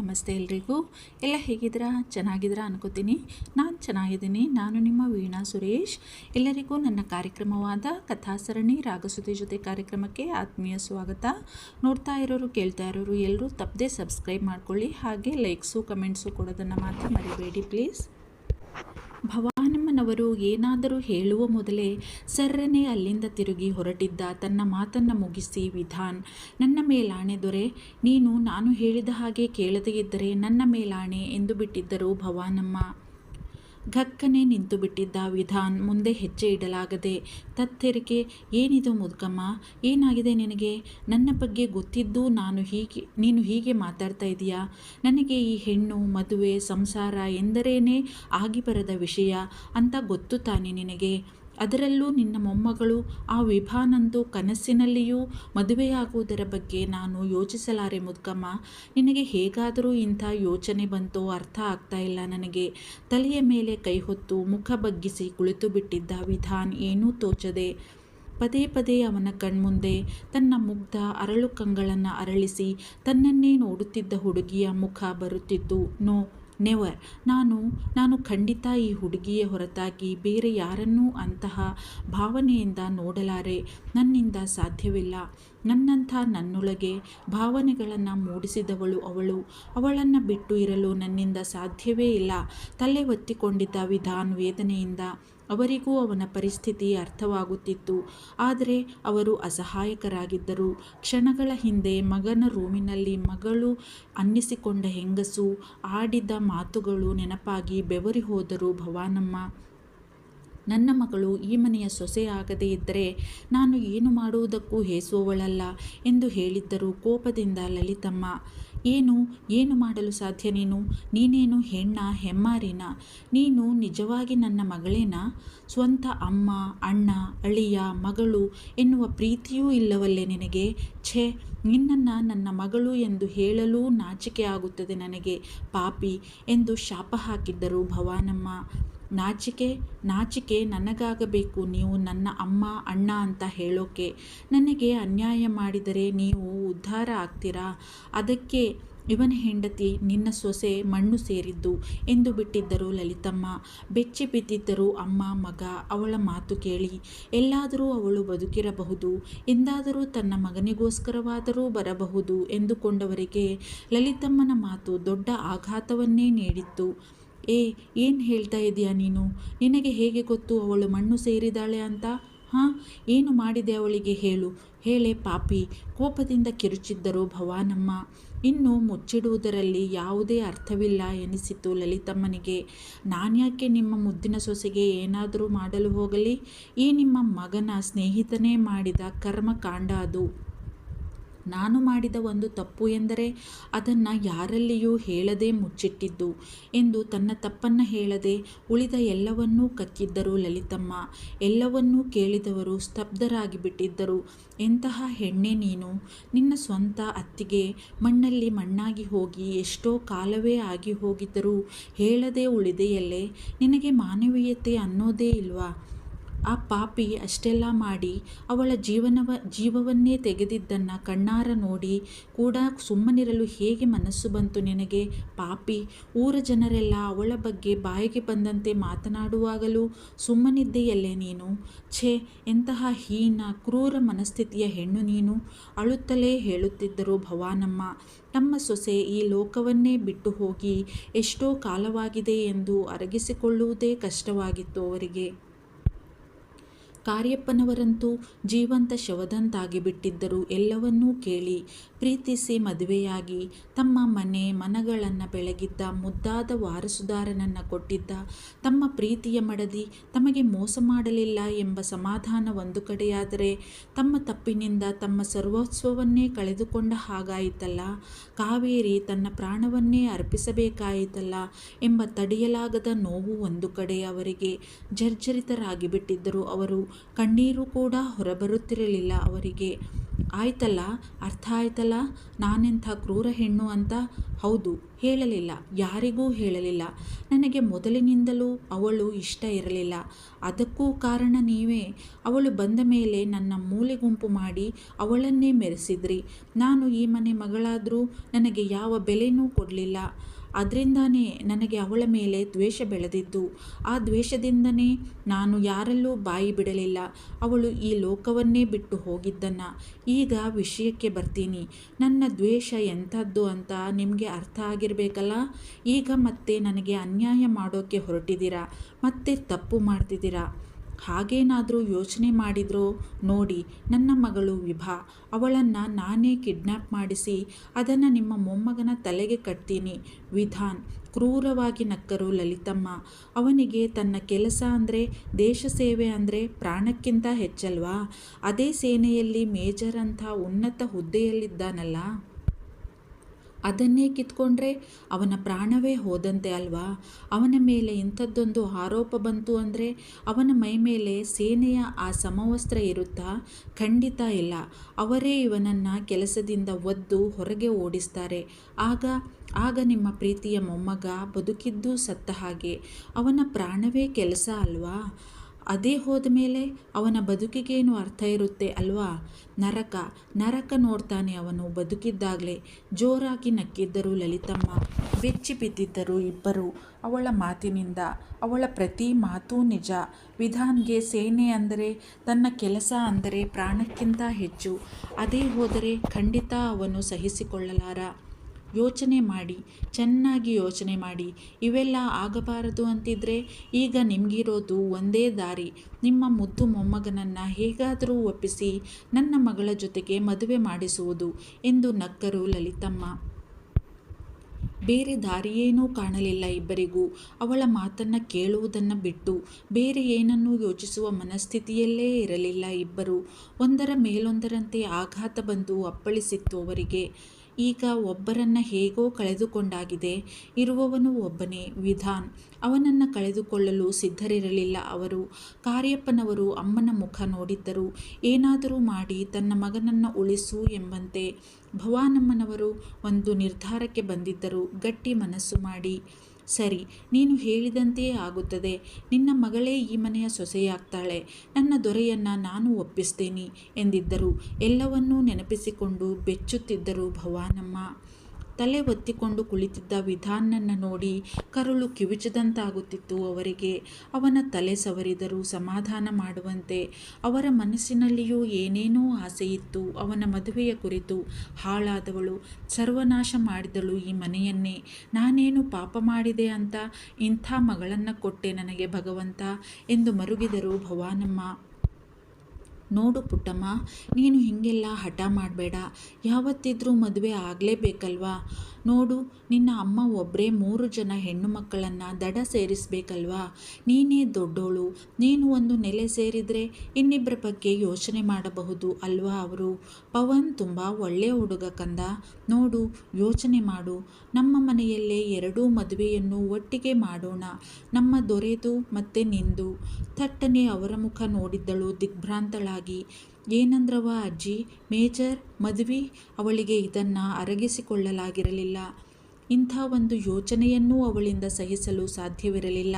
ನಮಸ್ತೆ ಎಲ್ರಿಗೂ. ಎಲ್ಲ ಹೇಗಿದ್ದೀರಾ? ಚೆನ್ನಾಗಿದ್ದೀರಾ ಅನ್ಕೋತೀನಿ. ನಾನು ಚೆನ್ನಾಗಿದ್ದೀನಿ. ನಾನು ನಿಮ್ಮ ವೀಣಾ ಸುರೇಶ್. ಎಲ್ಲರಿಗೂ ನನ್ನ ಕಾರ್ಯಕ್ರಮವಾದ ಕಥಾಸರಣಿ ರಾಗಸುತಿ ಜೊತೆ ಕಾರ್ಯಕ್ರಮಕ್ಕೆ ಆತ್ಮೀಯ ಸ್ವಾಗತ. ನೋಡ್ತಾ ಇರೋರು, ಕೇಳ್ತಾ ಇರೋರು ಎಲ್ಲರೂ ತಪ್ಪದೆ ಸಬ್ಸ್ಕ್ರೈಬ್ ಮಾಡ್ಕೊಳ್ಳಿ. ಹಾಗೆ ಲೈಕ್ಸು ಕಮೆಂಟ್ಸು ಕೊಡೋದನ್ನು ಮಾತ್ರ ಮರಿಬೇಡಿ ಪ್ಲೀಸ್ ಭವಾನಮ್ಮನವರು ಏನಾದರೂ ಹೇಳುವ ಮೊದಲೇ ಸರ್ರನೆ ಅಲ್ಲಿಂದ ತಿರುಗಿ ಹೊರಟಿದ್ದ ತನ್ನ ಮಾತನ್ನು ಮುಗಿಸಿ ವಿಧಾನ್, ನನ್ನ ಮೇಲಾಣೆ ದೊರೆ, ನೀನು ನಾನು ಹೇಳಿದ ಹಾಗೆ ಕೇಳದೇ ಇದ್ದರೆ ನನ್ನ ಮೇಲಾಣೆ ಎಂದು ಬಿಟ್ಟಿದ್ದರು ಭವಾನಮ್ಮ. ಘಕ್ಕನೆ ನಿಂತು ಬಿಟ್ಟಿದ್ದ ವಿಧಾನ್ ಮುಂದೆ ಹೆಜ್ಜೆ ಇಡಲಾಗದೆ ತತ್ತೆರಿಗೆ ಏನಿದು ಮುದುಕಮ್ಮ? ಏನಾಗಿದೆ ನಿನಗೆ? ನನ್ನ ಬಗ್ಗೆ ಗೊತ್ತಿದ್ದು ನಾನು ಹೀಗೆ, ನೀನು ಹೀಗೆ ಮಾತಾಡ್ತಾ ಇದೀಯಾ? ನನಗೆ ಈ ಹೆಣ್ಣು, ಮದುವೆ, ಸಂಸಾರ ಎಂದರೇನೇ ಆಗಿ ಬರದ ವಿಷಯ ಅಂತ ಗೊತ್ತು ತಾನೆ ನಿನಗೆ? ಅದರಲ್ಲೂ ನಿನ್ನ ಮೊಮ್ಮಗಳು ಆ ವಿಭಾನಂದು ಕನಸಿನಲ್ಲಿಯೂ ಮದುವೆಯಾಗುವುದರ ಬಗ್ಗೆ ನಾನು ಯೋಚಿಸಲಾರೆ ಮುದ್ಗಮ್ಮ. ನಿನಗೆ ಹೇಗಾದರೂ ಇಂಥ ಯೋಚನೆ ಬಂತೋ ಅರ್ಥ ಆಗ್ತಾ ಇಲ್ಲ ನನಗೆ. ತಲೆಯ ಮೇಲೆ ಕೈ ಹೊತ್ತು ಮುಖ ಬಗ್ಗಿಸಿ ಕುಳಿತು ಬಿಟ್ಟಿದ್ದ ವಿಧಾನ್ ಏನೂ ತೋಚದೆ ಪದೇ ಪದೇ ಅವನ ಕಣ್ಮುಂದೆ ತನ್ನ ಮುಗ್ಧ ಅರಳು ಕಂಗಳನ್ನು ಅರಳಿಸಿ ತನ್ನನ್ನೇ ನೋಡುತ್ತಿದ್ದ ಹುಡುಗಿಯ ಮುಖ ಬರುತ್ತಿತ್ತು. No never. ನಾನು ನಾನು ಖಂಡಿತ ಈ ಹುಡುಗಿಯ ಹೊರತಾಗಿ ಬೇರೆ ಯಾರನ್ನೂ ಅಂತಹ ಭಾವನೆಯಿಂದ ನೋಡಲಾರೆ, ನನ್ನಿಂದ ಸಾಧ್ಯವಿಲ್ಲ. ನನ್ನಂಥ ನನ್ನೊಳಗೆ ಭಾವನೆಗಳನ್ನು ಮೂಡಿಸಿದವಳು ಅವಳು. ಅವಳನ್ನು ಬಿಟ್ಟು ಇರಲು ನನ್ನಿಂದ ಸಾಧ್ಯವೇ ಇಲ್ಲ. ತಲೆ ಒತ್ತಿಕೊಂಡಿದ್ದ ವಿಧಾನ್ ವೇದನೆಯಿಂದ ಅವರಿಗೂ ಅವನ ಪರಿಸ್ಥಿತಿ ಅರ್ಥವಾಗುತ್ತಿತ್ತು. ಆದರೆ ಅವರು ಅಸಹಾಯಕರಾಗಿದ್ದರು. ಕ್ಷಣಗಳ ಹಿಂದೆ ಮಗನ ರೂಮಿನಲ್ಲಿ ಮಗಳು ಅನ್ನಿಸಿಕೊಂಡ ಹೆಂಗಸು ಆಡಿದ ಮಾತುಗಳು ನೆನಪಾಗಿ ಬೆವರಿ ಹೋದರು ಭವಾನಮ್ಮ ನನ್ನ ಮಗಳು ಈ ಮನೆಯ ಸೊಸೆಯಾಗದೇ ಇದ್ದರೆ ನಾನು ಏನು ಮಾಡುವುದಕ್ಕೂ ಹೇಸುವವಳಲ್ಲ ಎಂದು ಹೇಳಿದ್ದರು ಕೋಪದಿಂದ ಲಲಿತಮ್ಮ, ಏನು ಏನು ಮಾಡಲು ಸಾಧ್ಯ ನೀನು? ನೀನೇನು ಹೆಣ್ಣ, ಹೆಮ್ಮಾರಿನ? ನೀನು ನಿಜವಾಗಿ ನನ್ನ ಮಗಳೇನಾ? ಸ್ವಂತ ಅಮ್ಮ, ಅಣ್ಣ, ಅಳಿಯ, ಮಗಳು ಎನ್ನುವ ಪ್ರೀತಿಯೂ ಇಲ್ಲವಲ್ಲೇ ನಿನಗೆ? ಛೇ, ನಿನ್ನನ್ನು ನನ್ನ ಮಗಳು ಎಂದು ಹೇಳಲೂ ನಾಚಿಕೆ ಆಗುತ್ತದೆ ನನಗೆ, ಪಾಪಿ ಎಂದು ಶಾಪ ಹಾಕಿದ್ದರು ಭವಾನಮ್ಮ. ನಾಚಿಕೆ ನಾಚಿಕೆ ನನಗಾಗಬೇಕು, ನೀವು ನನ್ನ ಅಮ್ಮ, ಅಣ್ಣ ಅಂತ ಹೇಳೋಕೆ ನನಗೆ ಅನ್ಯಾಯ ಮಾಡಿದರೆ ನೀವು ಉದ್ಧಾರ ಆಗ್ತೀರಾ? ಅದಕ್ಕೆ ಇವನ ಹೆಂಡತಿ ನಿನ್ನ ಸೊಸೆ ಮಣ್ಣು ಸೇರಿದ್ದು ಎಂದು ಬಿಟ್ಟಿದ್ದರು ಲಲಿತಮ್ಮ. ಬೆಚ್ಚಿ ಬಿದ್ದಿದ್ದರು ಅಮ್ಮ, ಮಗ, ಅವಳ ಮಾತು ಕೇಳಿ. ಎಲ್ಲಾದರೂ ಅವಳು ಬದುಕಿರಬಹುದು, ಎಂದಾದರೂ ತನ್ನ ಮಗನಿಗೋಸ್ಕರವಾದರೂ ಬರಬಹುದು ಎಂದುಕೊಂಡವರಿಗೆ ಲಲಿತಮ್ಮನ ಮಾತು ದೊಡ್ಡ ಆಘಾತವನ್ನೇ ನೀಡಿತ್ತು. ಏ, ಏನು ಹೇಳ್ತಾ ಇದೀಯಾ ನೀನು? ನಿನಗೆ ಹೇಗೆ ಗೊತ್ತು ಅವಳು ಮಣ್ಣು ಸೇರಿದಾಳೆ ಅಂತ? ಹಾಂ, ಏನು ಮಾಡಿದೆ ಅವಳಿಗೆ ಹೇಳು. ಹೇಳೆ ಪಾಪಿ, ಕೋಪದಿಂದ ಕಿರುಚಿದ್ದರು ಭವಾನಮ್ಮ. ಇನ್ನು ಮುಚ್ಚಿಡುವುದರಲ್ಲಿ ಯಾವುದೇ ಅರ್ಥವಿಲ್ಲ ಎನಿಸಿತು ಲಲಿತಮ್ಮನಿಗೆ. ನಾನ್ಯಾಕೆ ನಿಮ್ಮ ಮುದ್ದಿನ ಸೊಸೆಗೆ ಏನಾದರೂ ಮಾಡಲು ಹೋಗಲಿ? ಈ ನಿಮ್ಮ ಮಗನ ಸ್ನೇಹಿತನೇ ಮಾಡಿದ ಕರ್ಮಕಾಂಡ ಅದು. ನಾನು ಮಾಡಿದ ಒಂದು ತಪ್ಪು ಎಂದರೆ ಅದನ್ನು ಯಾರಲ್ಲಿಯೂ ಹೇಳದೆ ಮುಚ್ಚಿಟ್ಟಿದ್ದು ಎಂದು ತನ್ನ ತಪ್ಪನ್ನು ಹೇಳದೆ ಉಳಿದ ಎಲ್ಲವನ್ನೂ ಕಕ್ಕಿದ್ದರು ಲಲಿತಮ್ಮ. ಎಲ್ಲವನ್ನೂ ಕೇಳಿದವರು ಸ್ತಬ್ಧರಾಗಿ ಬಿಟ್ಟಿದ್ದರು. ಎಂತಹ ಹೆಣ್ಣೆ ನೀನು? ನಿನ್ನ ಸ್ವಂತ ಅತ್ತಿಗೆ ಮಣ್ಣಲ್ಲಿ ಮಣ್ಣಾಗಿ ಹೋಗಿ ಎಷ್ಟೋ ಕಾಲವೇ ಆಗಿ ಹೋಗಿದ್ದರೂ ಹೇಳದೆ ಉಳಿದೆಯಲ್ಲೇ ನಿನಗೆ ಮಾನವೀಯತೆ ಅನ್ನೋದೇ ಇಲ್ವಾ? ಆ ಪಾಪಿ ಅಷ್ಟೆಲ್ಲ ಮಾಡಿ ಅವಳ ಜೀವನವ, ಜೀವವನ್ನೇ ತೆಗೆದಿದ್ದನ್ನು ಕಣ್ಣಾರ ನೋಡಿ ಕೂಡ ಸುಮ್ಮನಿರಲು ಹೇಗೆ ಮನಸ್ಸು ಬಂತು ನಿನಗೆ? ಪಾಪಿ, ಊರ ಜನರೆಲ್ಲ ಅವಳ ಬಗ್ಗೆ ಬಾಯಿಗೆ ಬಂದಂತೆ ಮಾತನಾಡುವಾಗಲೂ ಸುಮ್ಮನಿದ್ದೆಯಲ್ಲೇ ನೀನು? ಛೇ, ಎಂತಹ ಹೀನ, ಕ್ರೂರ ಮನಸ್ಥಿತಿಯ ಹೆಣ್ಣು ನೀನು? ಅಳುತ್ತಲೇ ಹೇಳುತ್ತಿದ್ದರು ಭವಾನಮ್ಮ. ನಮ್ಮ ಸೊಸೆ ಈ ಲೋಕವನ್ನೇ ಬಿಟ್ಟು ಹೋಗಿ ಎಷ್ಟೋ ಕಾಲವಾಗಿದೆ ಎಂದು ಅರಗಿಸಿಕೊಳ್ಳುವುದೇ ಕಷ್ಟವಾಗಿತ್ತು ಅವರಿಗೆ. ಕಾರ್ಯಪ್ಪನವರಂತೂ ಜೀವಂತ ಶವದಂತಾಗಿ ಬಿಟ್ಟಿದ್ದರು ಎಲ್ಲವನ್ನೂ ಕೇಳಿ ಪ್ರೀತಿಸಿ ಮದುವೆಯಾಗಿ ತಮ್ಮ ಮನೆ, ಮನಗಳನ್ನು ಬೆಳಗಿದ್ದ ಮುದ್ದಾದ ವಾರಸುದಾರನನ್ನು ಕೊಟ್ಟಿದ್ದ ತಮ್ಮ ಪ್ರೀತಿಯ ಮಡದಿ ತಮಗೆ ಮೋಸ ಮಾಡಲಿಲ್ಲ ಎಂಬ ಸಮಾಧಾನ ಒಂದು ಕಡೆಯಾದರೆ ತಮ್ಮ ತಪ್ಪಿನಿಂದ ತಮ್ಮ ಸರ್ವಸ್ವವನ್ನೇ ಕಳೆದುಕೊಂಡ ಹಾಗಾಯಿತಲ್ಲ? ಕಾವೇರಿ ತನ್ನ ಪ್ರಾಣವನ್ನೇ ಅರ್ಪಿಸಬೇಕಾಯಿತಲ್ಲ ಎಂಬ ತಡೆಯಲಾಗದ ನೋವು ಒಂದು ಕಡೆ ಅವರಿಗೆ ಜರ್ಜರಿತರಾಗಿ ಬಿಟ್ಟಿದ್ದರು ಅವರು. ಕಣ್ಣೀರು ಕೂಡ ಹೊರಬರುತ್ತಿರಲಿಲ್ಲ ಅವರಿಗೆ. ಆಯ್ತಲ್ಲ ಅರ್ಥ ಆಯ್ತಲ್ಲ? ನಾನೆಂಥ ಕ್ರೂರ ಹೆಣ್ಣು ಅಂತ ಹೌದು, ಹೇಳಲಿಲ್ಲ. ಯಾರಿಗೂ ಹೇಳಲಿಲ್ಲ. ನನಗೆ ಮೊದಲಿನಿಂದಲೂ ಅವಳು ಇಷ್ಟ ಇರಲಿಲ್ಲ. ಅದಕ್ಕೂ ಕಾರಣ ನೀವೇ. ಅವಳು ಬಂದ ಮೇಲೆ ನನ್ನ ಮೂಲೆ ಗುಂಪು ಮಾಡಿ ಅವಳನ್ನೇ ಮೆರೆಸಿದ್ರಿ. ನಾನು ಈ ಮನೆ ಮಗಳಾದರೂ ನನಗೆ ಯಾವ ಬೆಲೆನೂ ಕೊಡಲಿಲ್ಲ. ಅದರಿಂದಾನೇ ನನಗೆ ಅವಳ ಮೇಲೆ ದ್ವೇಷ ಬೆಳೆದಿದ್ದು. ಆ ದ್ವೇಷದಿಂದನೇ ನಾನು ಯಾರಲ್ಲೂ ಬಾಯಿ ಬಿಡಲಿಲ್ಲ. ಅವಳು ಈ ಲೋಕವನ್ನೇ ಬಿಟ್ಟು ಹೋಗಿದ್ದನ್ನು. ಈಗ ವಿಷಯಕ್ಕೆ ಬರ್ತೀನಿ. ನನ್ನ ದ್ವೇಷ ಎಂಥದ್ದು ಅಂತ ನಿಮಗೆ ಅರ್ಥ ಆಗಿರಬೇಕಲ್ಲ? ಈಗ ಮತ್ತೆ ನನಗೆ ಅನ್ಯಾಯ ಮಾಡೋಕ್ಕೆ ಹೊರಟಿದ್ದೀರಾ? ಮತ್ತೆ ತಪ್ಪು ಮಾಡ್ತಿದ್ದೀರಾ? ಹಾಗೇನಾದರೂ ಯೋಚನೆ ಮಾಡಿದ್ರೋ? ನೋಡಿ, ನನ್ನ ಮಗಳು ವಿಭಾ. ಅವಳನ್ನು ನಾನೇ ಕಿಡ್ನ್ಯಾಪ್ ಮಾಡಿಸಿ ಅದನ್ನು ನಿಮ್ಮ ಮೊಮ್ಮಗನ ತಲೆಗೆ ಕಟ್ತೀನಿ. ವಿಧಾನ್. ಕ್ರೂರವಾಗಿ ನಕ್ಕರು ಲಲಿತಮ್ಮ. ಅವನಿಗೆ ತನ್ನ ಕೆಲಸ ಅಂದರೆ, ದೇಶ ಸೇವೆ ಅಂದರೆ ಪ್ರಾಣಕ್ಕಿಂತ ಹೆಚ್ಚಲ್ವಾ? ಅದೇ ಸೇನೆಯಲ್ಲಿ ಮೇಜರ್ ಅಂತ ಉನ್ನತ ಹುದ್ದೆಯಲ್ಲಿದ್ದಾನಲ್ಲ? ಅದನ್ನೇ ಕಿತ್ಕೊಂಡ್ರೆ ಅವನ ಪ್ರಾಣವೇ ಹೋದಂತೆ ಅಲ್ವಾ? ಅವನ ಮೇಲೆ ಇಂಥದ್ದೊಂದು ಆರೋಪ ಬಂತು ಅಂದರೆ ಅವನ ಮೈ ಮೇಲೆ ಸೇನೆಯ ಆ ಸಮವಸ್ತ್ರ ಇರುತ್ತಾ? ಖಂಡಿತ ಇಲ್ಲ. ಅವರೇ ಇವನನ್ನು ಕೆಲಸದಿಂದ ಒದ್ದು ಹೊರಗೆ ಓಡಿಸ್ತಾರೆ. ಆಗ ಆಗ ನಿಮ್ಮ ಪ್ರೀತಿಯ ಮೊಮ್ಮಗ ಬದುಕಿದ್ದು ಸತ್ತ ಹಾಗೆ. ಅವನ ಪ್ರಾಣವೇ ಕೆಲಸ ಅಲ್ವಾ? ಅದೇ ಹೋದ ಮೇಲೆ ಅವನ ಬದುಕಿಗೇನು ಅರ್ಥ ಇರುತ್ತೆ ಅಲ್ವಾ? ನರಕ ನರಕ ನೋಡ್ತಾನೆ ಅವನು ಬದುಕಿದ್ದಾಗಲೇ. ಜೋರಾಗಿ ನಕ್ಕಿದ್ದರು ಲಲಿತಮ್ಮ. ಬೆಚ್ಚಿ ಬಿದ್ದಿದ್ದರು ಇಬ್ಬರು. ಅವಳ ಮಾತಿನಿಂದ, ಅವಳ ಪ್ರತಿ ಮಾತು ನಿಜ. ವಿಧಾನ್ಗೆ ಸೇನೆ ಅಂದರೆ, ತನ್ನ ಕೆಲಸ ಅಂದರೆ ಪ್ರಾಣಕ್ಕಿಂತ ಹೆಚ್ಚು. ಅದೇ ಹೋದರೆ ಖಂಡಿತ ಅವನು ಸಹಿಸಿಕೊಳ್ಳಲಾರ. ಯೋಚನೆ ಮಾಡಿ, ಚೆನ್ನಾಗಿ ಯೋಚನೆ ಮಾಡಿ. ಇವೆಲ್ಲ ಆಗಬಾರದು ಅಂತಿದ್ರೆ ಈಗ ನಿಮಗಿರೋದು ಒಂದೇ ದಾರಿ. ನಿಮ್ಮ ಮುದ್ದು ಮೊಮ್ಮಗನನ್ನು ಹೇಗಾದರೂ ಒಪ್ಪಿಸಿ ನನ್ನ ಮಗಳ ಜೊತೆಗೆ ಮದುವೆ ಮಾಡಿಸುವುದು ಎಂದು ನಕ್ಕರು ಲಲಿತಮ್ಮ. ಬೇರೆ ದಾರಿಯೇನೂ ಕಾಣಲಿಲ್ಲ ಇಬ್ಬರಿಗೂ. ಅವಳ ಮಾತನ್ನು ಕೇಳುವುದನ್ನು ಬಿಟ್ಟು ಬೇರೆ ಏನನ್ನೂ ಯೋಚಿಸುವ ಮನಸ್ಥಿತಿಯಲ್ಲೇ ಇರಲಿಲ್ಲ ಇಬ್ಬರು. ಒಂದರ ಮೇಲೊಂದರಂತೆ ಆಘಾತ ಬಂದು ಅಪ್ಪಳಿಸಿತ್ತು ಅವರಿಗೆ. ಈಗ ಒಬ್ಬರನ್ನ ಹೇಗೋ ಕಳೆದುಕೊಂಡಾಗಿದೆ, ಇರುವವನು ಒಬ್ಬನೇ ವಿಧಾನ್. ಅವನನ್ನು ಕಳೆದುಕೊಳ್ಳಲು ಸಿದ್ಧರಿರಲಿಲ್ಲ ಅವರು. ಕಾರ್ಯಪ್ಪನವರು ಅಮ್ಮನ ಮುಖ ನೋಡಿದ್ದರು. ಏನಾದರೂ ಮಾಡಿ ತನ್ನ ಮಗನನ್ನು ಉಳಿಸು ಎಂಬಂತೆ ಭವಾನಮ್ಮನವರು ಒಂದು ನಿರ್ಧಾರಕ್ಕೆ ಬಂದಿದ್ದರು. ಗಟ್ಟಿ ಮನಸ್ಸು ಮಾಡಿ ಸರಿ, ನೀನು ಹೇಳಿದಂತೆಯೇ ಆಗುತ್ತದೆ. ನಿನ್ನ ಮಗಳೇ ಈ ಮನೆಯ ಸೊಸೆಯಾಗ್ತಾಳೆ. ನನ್ನ ದೊರೆಯನ್ನು ನಾನು ಒಪ್ಪಿಸ್ತೇನೆ ಎಂದಿದ್ದರು. ಎಲ್ಲವನ್ನೂ ನೆನಪಿಸಿಕೊಂಡು ಬೆಚ್ಚುತ್ತಿದ್ದರು ಭವಾನಮ್ಮ. ತಲೆ ಒತ್ತಿಕೊಂಡು ಕುಳಿತಿದ್ದ ವಿಧಾನನ್ನು ನೋಡಿ ಕರುಳು ಕಿವಿಚದಂತಾಗುತ್ತಿತ್ತು ಅವರಿಗೆ. ಅವನ ತಲೆ ಸವರಿದರು ಸಮಾಧಾನ ಮಾಡುವಂತೆ ಅವರ ಮನಸ್ಸಿನಲ್ಲಿಯೂ ಏನೇನೋ ಆಸೆಯಿತ್ತು. ಅವನ ಮದುವೆಯ ಕುರಿತು ಹಾಳಾದವಳು, ಸರ್ವನಾಶ ಮಾಡಿದಳು ಈ ಮನೆಯನ್ನೇ. ನಾನೇನು ಪಾಪ ಮಾಡಿದೆ ಅಂತ ಇಂಥ ಮಗಳನ್ನು ಕೊಟ್ಟೆ ನನಗೆ ಭಗವಂತ ಎಂದು ಮರುಗಿದರು ಭವಾನಮ್ಮ. ನೋಡು ಪುಟ್ಟಮ್ಮ ನೀನು ಹೀಗೆಲ್ಲ ಹಠ ಮಾಡಬೇಡ. ಯಾವತ್ತಿದ್ರೂ ಮದುವೆ ಆಗಲೇಬೇಕಲ್ವಾ? ನೋಡು, ನಿನ್ನ ಅಮ್ಮ ಒಬ್ಬರೇ ಮೂರು ಜನ ಹೆಣ್ಣು ಮಕ್ಕಳನ್ನು ದಡ ಸೇರಿಸಬೇಕಲ್ವಾ? ನೀನೇ ದೊಡ್ಡೋಳು, ನೀನು ಒಂದು ನೆಲೆ ಸೇರಿದರೆ ಇನ್ನಿಬ್ಬರ ಬಗ್ಗೆ ಯೋಚನೆ ಮಾಡಬಹುದು ಅಲ್ವಾ ಅವರು? ಪವನ್ ತುಂಬ ಒಳ್ಳೆಯ ಹುಡುಗ ಕಂದ. ನೋಡು, ಯೋಚನೆ ಮಾಡು. ನಮ್ಮ ಮನೆಯಲ್ಲೇ ಎರಡೂ ಮದುವೆಯನ್ನು ಒಟ್ಟಿಗೆ ಮಾಡೋಣ. ನಮ್ಮ ದೊರೆದು ಮತ್ತೆ ನಿಂದು. ಥಟ್ಟನೆ ಅವರ ಮುಖ ನೋಡಿದ್ದಳು ದಿಗ್ಭ್ರಾಂತಳಾಗಿ. ಏನಂದ್ರವ ಅಜ್ಜಿ? ಮೇಜರ್ ಮದುವೆ? ಅವಳಿಗೆ ಇದನ್ನು ಅರಗಿಸಿಕೊಳ್ಳಲಾಗಿರಲಿಲ್ಲ. ಇಂಥ ಒಂದು ಯೋಚನೆಯನ್ನೂ ಅವಳಿಂದ ಸಹಿಸಲು ಸಾಧ್ಯವಿರಲಿಲ್ಲ.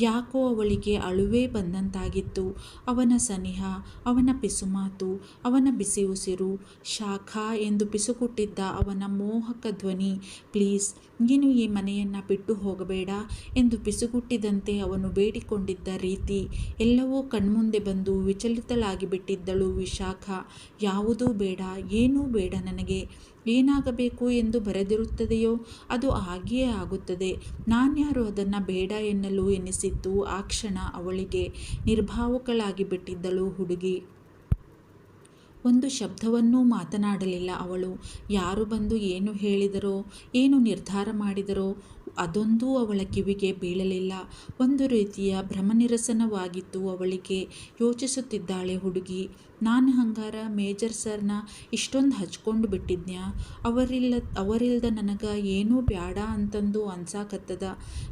ಯಾಕೋ ಅವಳಿಗೆ ಅಳುವೇ ಬಂದಂತಾಗಿತ್ತು. ಅವನ ಸನಿಹ, ಅವನ ಪಿಸುಮಾತು ಅವನ ಬಿಸಿ ಉಸಿರು, ಶಾಖ ಎಂದು ಪಿಸುಕುಟ್ಟಿದ್ದ ಅವನ ಮೋಹಕ ಧ್ವನಿ, ಪ್ಲೀಸ್, ನೀನು ಈ ಮನೆಯನ್ನು ಬಿಟ್ಟು ಹೋಗಬೇಡ ಎಂದು ಪಿಸುಗುಟ್ಟಿದಂತೆ ಅವನು ಬೇಡಿಕೊಂಡಿದ್ದ ರೀತಿ, ಎಲ್ಲವೂ ಕಣ್ಮುಂದೆ ಬಂದು ವಿಚಲಿತಳಾಗಿ ಬಿಟ್ಟಿದ್ದಳು ವಿಶಾಖ. ಯಾವುದೂ ಬೇಡ, ಏನೂ ಬೇಡ ನನಗೆ. ಏನಾಗಬೇಕು ಎಂದು ಬರೆದಿರುತ್ತದೆಯೋ ಅದು ಹಾಗೆಯೇ ಆಗುತ್ತದೆ. ನಾನ್ಯಾರು ಅದನ್ನು ಬೇಡ ಎನ್ನಲು ಎನಿಸಿತ್ತು ಆ ಕ್ಷಣ ಅವಳಿಗೆ ನಿರ್ಭಾವುಕಳಾಗಿ ಬಿಟ್ಟಿದ್ದಳು ಹುಡುಗಿ. ಒಂದು ಶಬ್ದವನ್ನೂ ಮಾತನಾಡಲಿಲ್ಲ ಅವಳು. ಯಾರು ಬಂದು ಏನು ಹೇಳಿದರೋ, ಏನು ನಿರ್ಧಾರ ಮಾಡಿದರೋ ಅದೊಂದೂ ಅವಳ ಕಿವಿಗೆ ಬೀಳಲಿಲ್ಲ. ಒಂದು ರೀತಿಯ ಭ್ರಮನಿರಸನವಾಗಿತ್ತು ಅವಳಿಗೆ. ಯೋಚಿಸುತ್ತಿದ್ದಾಳೆ ಹುಡುಗಿ, ನಾನು ಹಂಗಾರ ಮೇಜರ್ ಸರ್ನ ಇಷ್ಟೊಂದು ಹಚ್ಕೊಂಡು ಬಿಟ್ಟಿದ್ನ್ಯಾ? ಅವರಿಲ್ಲ, ಅವರಿಲ್ದ ನನಗೆ ಏನೂ ಬ್ಯಾಡ ಅಂತಂದು ಅನ್ಸಾಕತ್ತದ.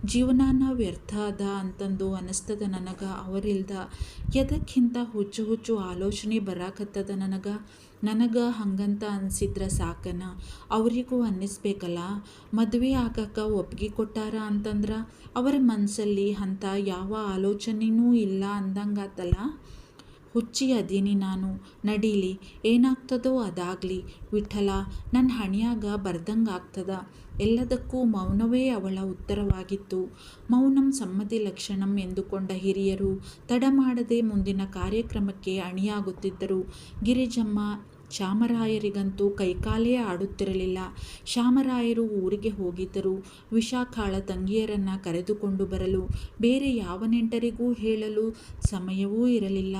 ಜೀವನಾನ ವ್ಯರ್ಥ ಅದ ಅಂತಂದು ಅನಿಸ್ತದ ನನಗೆ ಅವರಿಲ್ದ. ಎದಕ್ಕಿಂತ ಹುಚ್ಚು ಹುಚ್ಚು ಆಲೋಚನೆ ಬರಾಕತ್ತದ ನನಗೆ? ನನಗ ಹಂಗಂತ ಅನ್ಸಿದ್ರ ಸಾಕನ? ಅವರಿಗೂ ಅನ್ನಿಸ್ಬೇಕಲ್ಲ ಮದುವೆ ಆಗಕ್ಕೆ ಒಪ್ಪಿಗೆ ಕೊಟ್ಟಾರ ಅಂತಂದ್ರ ಅವರ ಮನಸ್ಸಲ್ಲಿ ಅಂಥ ಯಾವ ಆಲೋಚನೆನೂ ಇಲ್ಲ ಅಂದಂಗಾತಲ್ಲ ಹುಚ್ಚಿ ಅದೀನಿ ನಾನು. ನಡೀಲಿ, ಏನಾಗ್ತದೋ ಅದಾಗ್ಲಿ. ವಿಠಲ ನನ್ನ ಹಣಿಯಾಗ ಬರ್ದಂಗಾಗ್ತದ ಎಲ್ಲದಕ್ಕೂ ಮೌನವೇ ಅವಳ ಉತ್ತರವಾಗಿತ್ತು. ಮೌನಂ ಸಮ್ಮತಿ ಲಕ್ಷಣಂ ಎಂದುಕೊಂಡ ಹಿರಿಯರು ತಡ ಮಾಡದೆ ಮುಂದಿನ ಕಾರ್ಯಕ್ರಮಕ್ಕೆ ಅಣಿಯಾಗುತ್ತಿದ್ದರು. ಗಿರಿಜಮ್ಮ ಶ್ಯಾಮರಾಯರಿಗಂತೂ ಕೈಕಾಲೇ ಆಡುತ್ತಿರಲಿಲ್ಲ. ಶ್ಯಾಮರಾಯರು ಊರಿಗೆ ಹೋಗಿದ್ದರು ವಿಶಾಖಾಳ ತಂಗಿಯರನ್ನ ಕರೆದುಕೊಂಡು ಬರಲು, ಬೇರೆ ಯಾವ ನೆಂಟರಿಗೂ ಹೇಳಲು ಸಮಯವೂ ಇರಲಿಲ್ಲ.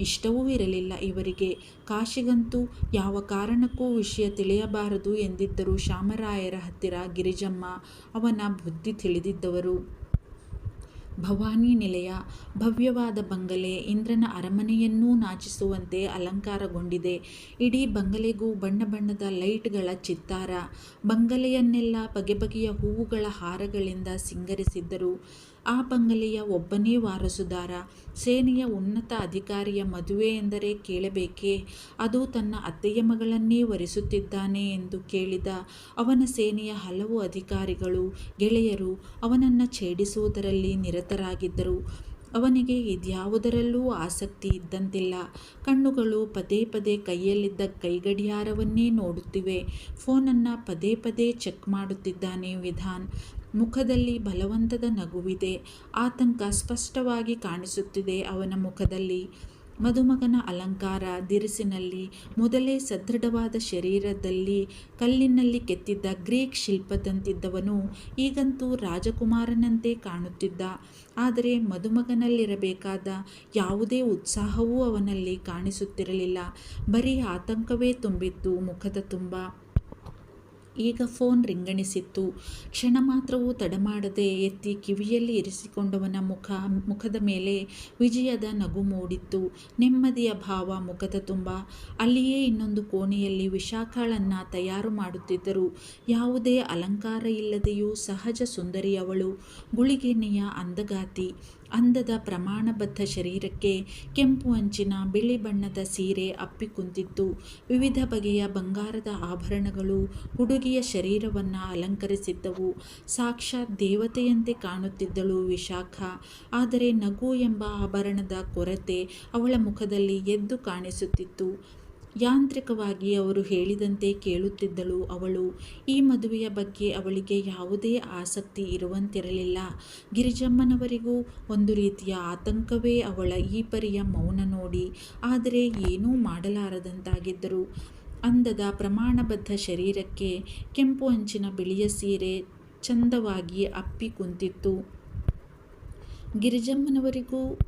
ಇಷ್ಟವೂ ಇರಲಿಲ್ಲ ಇವರಿಗೆ. ಕಾಶಿಗಂತೂ ಯಾವ ಕಾರಣಕ್ಕೂ ವಿಷಯ ತಿಳಿಯಬಾರದು ಎಂದಿದ್ದರು ಶ್ಯಾಮರಾಯರ ಹತ್ತಿರ ಗಿರಿಜಮ್ಮ ಅವನ ಬುದ್ಧಿ ತಿಳಿದಿದ್ದವರು. ಭವಾನಿ ನಿಲಯ ಭವ್ಯವಾದ ಬಂಗಲೆ ಇಂದ್ರನ ಅರಮನೆಯನ್ನೂ ನಾಚಿಸುವಂತೆ ಅಲಂಕಾರಗೊಂಡಿದೆ. ಇಡೀ ಬಂಗಲೆಗೂ ಬಣ್ಣ ಬಣ್ಣದ ಲೈಟ್ಗಳ ಚಿತ್ತಾರ. ಬಂಗಲೆಯನ್ನೆಲ್ಲ ಬಗೆ ಬಗೆಯ ಹೂವುಗಳ ಹಾರಗಳಿಂದ ಸಿಂಗರಿಸಿದ್ದರು. ಆ ಬಂಗಲೆಯ ಒಬ್ಬನೇ ವಾರಸುದಾರ. ಸೇನೆಯ ಉನ್ನತ ಅಧಿಕಾರಿಯ ಮದುವೆ ಎಂದರೆ ಕೇಳಬೇಕೇ? ಅದು ತನ್ನ ಅತ್ತೆಯ ಮಗಳನ್ನೇ ವರಿಸುತ್ತಿದ್ದಾನೆ ಎಂದು ಕೇಳಿದ ಅವನ ಸೇನೆಯ ಹಲವು ಅಧಿಕಾರಿಗಳು, ಗೆಳೆಯರು ಅವನನ್ನು ಛೇಡಿಸುವುದರಲ್ಲಿ ನಿರತರಾಗಿದ್ದರು. ಅವನಿಗೆ ಇದ್ಯಾವುದರಲ್ಲೂ ಆಸಕ್ತಿ ಇದ್ದಂತಿಲ್ಲ. ಕಣ್ಣುಗಳು ಪದೇ ಪದೇ ಕೈಯಲ್ಲಿದ್ದ ಕೈಗಡಿಯಾರವನ್ನೇ ನೋಡುತ್ತಿವೆ. ಫೋನನ್ನು ಪದೇ ಪದೇ ಚೆಕ್ ಮಾಡುತ್ತಿದ್ದಾನೆ ವಿಧಾನ್. ಮುಖದಲ್ಲಿ ಬಲವಂತದ ನಗುವಿದೆ. ಆತಂಕ ಸ್ಪಷ್ಟವಾಗಿ ಕಾಣಿಸುತ್ತಿದೆ ಅವನ ಮುಖದಲ್ಲಿ. ಮದುಮಗನ ಅಲಂಕಾರ ದಿರಿಸಿನಲ್ಲಿ, ಮೊದಲೇ ಸದೃಢವಾದ ಶರೀರದಲ್ಲಿ, ಕಲ್ಲಿನಲ್ಲಿ ಕೆತ್ತಿದ್ದ ಗ್ರೀಕ್ ಶಿಲ್ಪದಂತಿದ್ದವನು, ಈಗಂತೂ ರಾಜಕುಮಾರನಂತೆ ಕಾಣುತ್ತಿದ್ದ. ಆದರೆ ಮದುಮಗನಲ್ಲಿರಬೇಕಾದ ಯಾವುದೇ ಉತ್ಸಾಹವೂ ಅವನಲ್ಲಿ ಕಾಣಿಸುತ್ತಿರಲಿಲ್ಲ. ಬರೀ ಆತಂಕವೇ ತುಂಬಿತ್ತು ಮುಖದ ತುಂಬ. ಈಗ ಫೋನ್ ರಿಂಗಣಿಸಿತ್ತು. ಕ್ಷಣ ಮಾತ್ರವೂ ತಡಮಾಡದೆ ಎತ್ತಿ ಕಿವಿಯಲ್ಲಿ ಇರಿಸಿಕೊಂಡವನ ಮುಖ, ಮುಖದ ಮೇಲೆ ವಿಜಯದ ನಗು ಮೂಡಿತ್ತು. ನೆಮ್ಮದಿಯ ಭಾವ ಮುಖದ ತುಂಬ. ಅಲ್ಲಿಯೇ ಇನ್ನೊಂದು ಕೋಣೆಯಲ್ಲಿ ವಿಶಾಖಳನ್ನು ತಯಾರು ಮಾಡುತ್ತಿದ್ದರು. ಯಾವುದೇ ಅಲಂಕಾರ ಇಲ್ಲದೆಯೂ ಸಹಜ ಸುಂದರಿಯವಳು ಗುಳಿಗೆನೆಯ ಅಂದಗಾತಿ. ಅಂದದ ಪ್ರಮಾಣಬದ್ಧ ಶರೀರಕ್ಕೆ ಕೆಂಪು ಅಂಚಿನ ಬಿಳಿ ಬಣ್ಣದ ಸೀರೆ ಅಪ್ಪಿಕುಂತಿತ್ತು ವಿವಿಧ ಬಗೆಯ ಬಂಗಾರದ ಆಭರಣಗಳು ಹುಡುಗಿಯ ಶರೀರವನ್ನು ಅಲಂಕರಿಸಿದ್ದವು. ಸಾಕ್ಷಾತ್ ದೇವತೆಯಂತೆ ಕಾಣುತ್ತಿದ್ದಳು ವಿಶಾಖ. ಆದರೆ ನಗು ಎಂಬ ಆಭರಣದ ಕೊರತೆ ಅವಳ ಮುಖದಲ್ಲಿ ಎದ್ದು ಕಾಣಿಸುತ್ತಿತ್ತು. ಯಾಂತ್ರಿಕವಾಗಿ ಅವರು ಹೇಳಿದಂತೆ ಕೇಳುತ್ತಿದ್ದಳು ಅವಳು. ಈ ಮದುವೆಯ ಬಗ್ಗೆ ಅವಳಿಗೆ ಯಾವುದೇ ಆಸಕ್ತಿ ಇರುವಂತಿರಲಿಲ್ಲ. ಗಿರಿಜಮ್ಮನವರಿಗೂ ಒಂದು ರೀತಿಯ ಆತಂಕವೇ ಅವಳ ಈ ಪರಿಯ ಮೌನ ನೋಡಿ. ಆದರೆ ಏನೂ ಮಾಡಲಾರದಂತಾಗಿದ್ದರು. ಅಂದದ ಪ್ರಮಾಣಬದ್ಧ ಶರೀರಕ್ಕೆ ಕೆಂಪು ಅಂಚಿನ ಬಿಳಿಯ ಸೀರೆ ಚಂದವಾಗಿ ಅಪ್ಪಿ ಕುಂತಿತ್ತು. ಗಿರಿಜಮ್ಮನವರಿಗೂ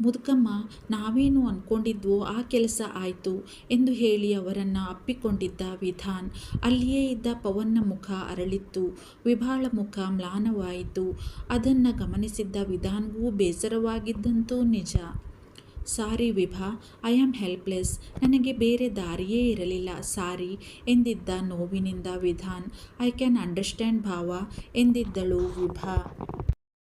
ಮುದುಕಮ್ಮ, ನಾವೇನು ಅಂದ್ಕೊಂಡಿದ್ವೋ ಆ ಕೆಲಸ ಆಯಿತು ಎಂದು ಹೇಳಿ ಅವರನ್ನು ಅಪ್ಪಿಕೊಂಡಿದ್ದ ವಿಧಾನ್. ಅಲ್ಲಿಯೇ ಇದ್ದ ಪವನ್ನ ಮುಖ ಅರಳಿತ್ತು. ವಿಭಾಳ ಮುಖ ಮ್ಲಾನವಾಯಿತು. ಅದನ್ನು ಗಮನಿಸಿದ್ದ ವಿಧಾನ್ಗೂ ಬೇಸರವಾಗಿದ್ದಂತೂ ನಿಜ. Sorry Vibha, I am helpless. ನನಗೆ ಬೇರೆ ದಾರಿಯೇ ಇರಲಿಲ್ಲ, ಸಾರಿ ಎಂದಿದ್ದ ನೋವಿನಿಂದ ವಿಧಾನ್. ಐ ಕ್ಯಾನ್ ಅಂಡರ್ಸ್ಟ್ಯಾಂಡ್ ಭಾವ ಎಂದಿದ್ದಳು ವಿಭಾ.